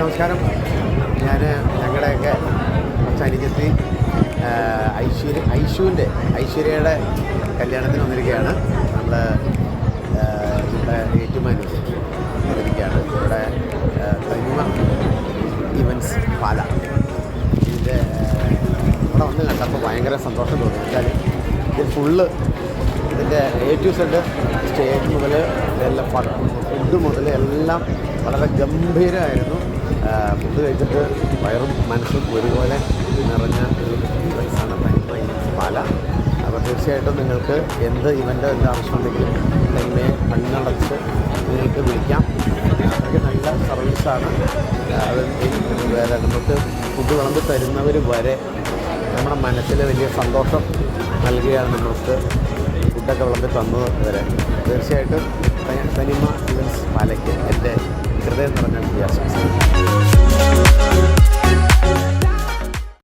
നമസ്കാരം. ഞാൻ ഞങ്ങളുടെയൊക്കെ അനുജത്തി ഐശ്വര്യ ഐശുവിന്റെ ഐശ്വര്യയുടെ കല്യാണത്തിന് വന്നിരിക്കുകയാണ്. നമ്മൾ ഇവിടെ ഏറ്റുമാനൂർ വന്നിരിക്കുകയാണ്. ഇവിടെ തനിമ ഇവൻസ് പാല. ഇതിന്റെ ഇവിടെ വന്ന് കണ്ടപ്പോൾ ഭയങ്കര സന്തോഷം തോന്നി. വെച്ചാൽ ഇത് ഫുള്ള് ഇതിന്റെ എ ടു സെഡ് സ്റ്റേജ് മുതൽ എല്ലാം ഫുഡ് മുതൽ എല്ലാം വളരെ ഗംഭീരമായിരുന്നു. ഫുഡ് കഴിച്ചിട്ട് വയറും മനസ്സും ഒരുപോലെ നിറഞ്ഞ ഒരു ഇവൻസാണ് പാല. അപ്പോൾ തീർച്ചയായിട്ടും നിങ്ങൾക്ക് എന്ത് ഇവന്റ് എന്ത് ആവശ്യമുണ്ടെങ്കിലും തന്നെ കണ്ണടച്ച് നിങ്ങൾക്ക് വിളിക്കാം. അതൊക്കെ നല്ല സർവീസാണ് വേറെ നമുക്ക് ഫുഡ് വിളമ്പി തരുന്നവർ വരെ നമ്മുടെ മനസ്സിൽ വലിയ സന്തോഷം നൽകുകയാണ് നമുക്ക് ഫുഡൊക്കെ വിളമ്പി തന്നത് വരെ. തീർച്ചയായിട്ടും തനിമ ഇവൻസ് പാലയ്ക്ക് എന്റെ ഹൃദയം നിറഞ്ഞ Yes.